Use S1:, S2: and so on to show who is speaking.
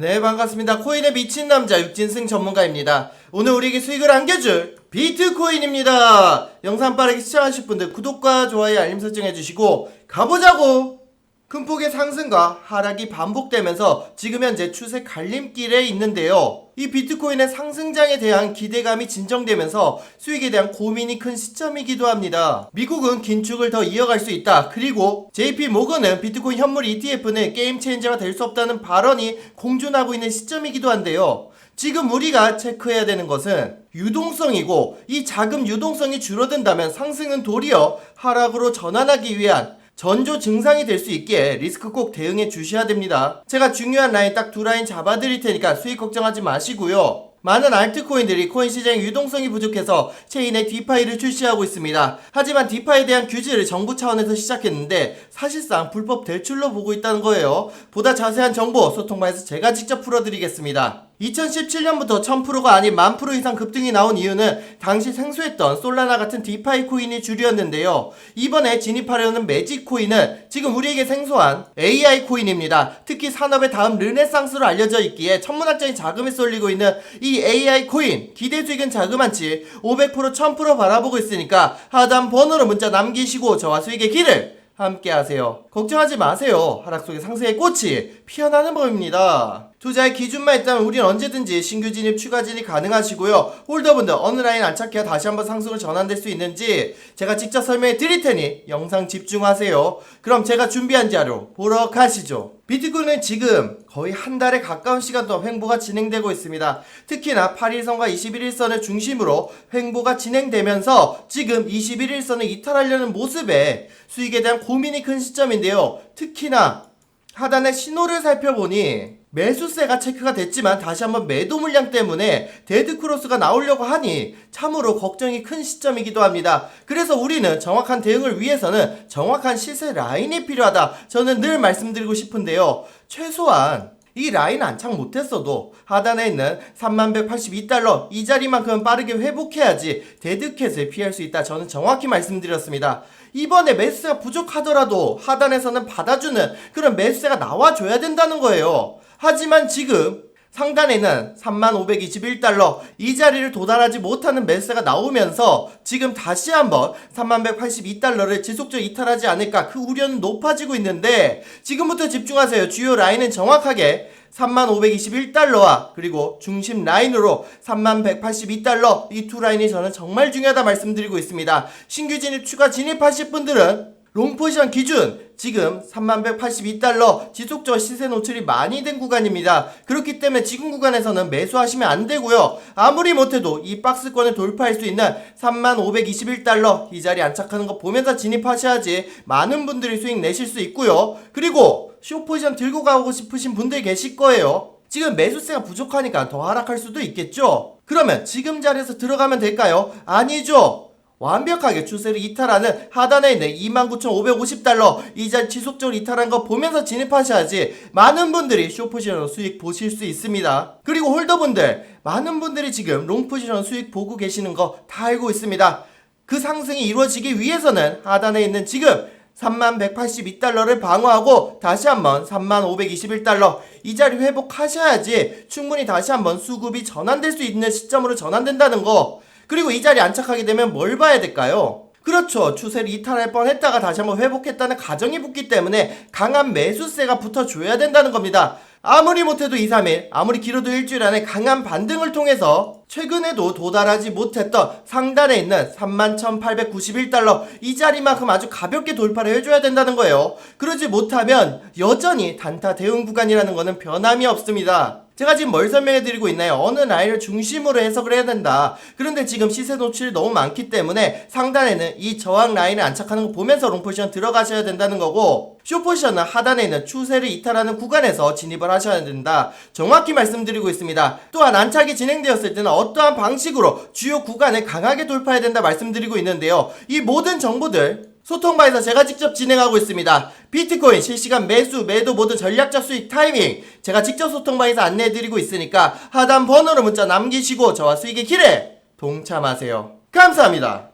S1: 네 반갑습니다. 코인에 미친 남자 육진승 전문가입니다. 오늘 우리에게 수익을 안겨줄 비트코인입니다. 영상 빠르게 시청하실 분들 구독과 좋아요 알림 설정 해주시고 가보자고! 큰 폭의 상승과 하락이 반복되면서 지금 현재 추세 갈림길에 있는데요. 이 비트코인의 상승장에 대한 기대감이 진정되면서 수익에 대한 고민이 큰 시점이기도 합니다. 미국은 긴축을 더 이어갈 수 있다. 그리고 JP 모건은 비트코인 현물 ETF는 게임 체인저가 될 수 없다는 발언이 공존하고 있는 시점이기도 한데요. 지금 우리가 체크해야 되는 것은 유동성이고 이 자금 유동성이 줄어든다면 상승은 도리어 하락으로 전환하기 위한 전조 증상이 될 수 있기에 리스크 꼭 대응해 주셔야 됩니다. 제가 중요한 라인 딱 두 라인 잡아드릴 테니까 수익 걱정하지 마시고요. 많은 알트코인들이 코인 시장의 유동성이 부족해서 체인에 디파이를 출시하고 있습니다. 하지만 디파이에 대한 규제를 정부 차원에서 시작했는데 사실상 불법 대출로 보고 있다는 거예요. 보다 자세한 정보 소통방에서 제가 직접 풀어드리겠습니다. 2017년부터 1000%가 아닌 1000% 이상 급등이 나온 이유는 당시 생소했던 솔라나 같은 디파이 코인이 주류였는데요. 이번에 진입하려는 매직 코인은 지금 우리에게 생소한 AI 코인입니다. 특히 산업의 다음 르네상스로 알려져 있기에 천문학적인 자금이 쏠리고 있는 이 AI 코인 기대 수익은 자그만치 500% 1000% 바라보고 있으니까 하단 번호로 문자 남기시고 저와 수익의 길을 함께 하세요. 걱정하지 마세요. 하락 속의 상승의 꽃이 피어나는 법입니다. 투자의 기준만 있다면 우린 언제든지 신규 진입, 추가 진입 가능하시고요. 홀더분들 어느 라인 안착해야 다시 한번 상승을 전환될 수 있는지 제가 직접 설명해 드릴 테니 영상 집중하세요. 그럼 제가 준비한 자료 보러 가시죠. 비트코인은 지금 거의 한 달에 가까운 시간 동안 횡보가 진행되고 있습니다. 특히나 8일선과 21일선을 중심으로 횡보가 진행되면서 지금 21일선을 이탈하려는 모습에 수익에 대한 고민이 큰 시점인데요. 특히나 하단의 신호를 살펴보니 매수세가 체크가 됐지만 다시 한번 매도 물량 때문에 데드 크로스가 나오려고 하니 참으로 걱정이 큰 시점이기도 합니다. 그래서 우리는 정확한 대응을 위해서는 정확한 시세 라인이 필요하다. 저는 늘 말씀드리고 싶은데요. 최소한 이 라인 안착 못했어도 하단에 있는 3182달러 이 자리만큼 빠르게 회복해야지 데드캣을 피할 수 있다. 저는 정확히 말씀드렸습니다. 이번에 매수세가 부족하더라도 하단에서는 받아주는 그런 매수세가 나와줘야 된다는 거예요. 하지만 지금 상단에는 3521달러 이 자리를 도달하지 못하는 매수세가 나오면서 지금 다시 한번 3182달러를 지속적으로 이탈하지 않을까 그 우려는 높아지고 있는데 지금부터 집중하세요. 주요 라인은 정확하게 3521달러와 그리고 중심 라인으로 3182달러 이 두 라인이 저는 정말 중요하다 말씀드리고 있습니다. 신규 진입 추가 진입하실 분들은 롱포지션 기준 지금 3182달러 지속적 시세 노출이 많이 된 구간입니다. 그렇기 때문에 지금 구간에서는 매수하시면 안 되고요. 아무리 못해도 이 박스권을 돌파할 수 있는 3521달러 이 자리 안착하는 거 보면서 진입하셔야지 많은 분들이 수익 내실 수 있고요. 그리고 쇼포지션 들고 가고 싶으신 분들 계실 거예요. 지금 매수세가 부족하니까 더 하락할 수도 있겠죠? 그러면 지금 자리에서 들어가면 될까요? 아니죠! 완벽하게 추세를 이탈하는 하단에 있는 29,550달러 이자 지속적으로 이탈한 거 보면서 진입하셔야지 많은 분들이 쇼포지션 수익 보실 수 있습니다. 그리고 홀더분들 많은 분들이 지금 롱포지션 수익 보고 계시는 거 다 알고 있습니다. 그 상승이 이루어지기 위해서는 하단에 있는 지금 3182달러를 방어하고 다시 한번 3521달러 이 자리 회복하셔야지 충분히 다시 한번 수급이 전환될 수 있는 시점으로 전환된다는 거 그리고 이 자리에 안착하게 되면 뭘 봐야 될까요? 그렇죠. 추세를 이탈할 뻔 했다가 다시 한번 회복했다는 가정이 붙기 때문에 강한 매수세가 붙어줘야 된다는 겁니다. 아무리 못해도 2, 3일, 아무리 길어도 일주일 안에 강한 반등을 통해서 최근에도 도달하지 못했던 상단에 있는 31,891달러 이 자리만큼 아주 가볍게 돌파를 해줘야 된다는 거예요. 그러지 못하면 여전히 단타 대응 구간이라는 거는 변함이 없습니다. 제가 지금 뭘 설명해 드리고 있나요? 어느 라인을 중심으로 해석을 해야 된다. 그런데 지금 시세 노출이 너무 많기 때문에 상단에는 이 저항 라인을 안착하는 거 보면서 롱포지션 들어가셔야 된다는 거고 쇼포지션은 하단에 있는 추세를 이탈하는 구간에서 진입을 하셔야 된다. 정확히 말씀드리고 있습니다. 또한 안착이 진행되었을 때는 어떠한 방식으로 주요 구간을 강하게 돌파해야 된다 말씀드리고 있는데요. 이 모든 정보들 소통방에서 제가 직접 진행하고 있습니다. 비트코인 실시간 매수, 매도 모든 전략적 수익 타이밍 제가 직접 소통방에서 안내해드리고 있으니까 하단 번호로 문자 남기시고 저와 수익의 길에 동참하세요. 감사합니다.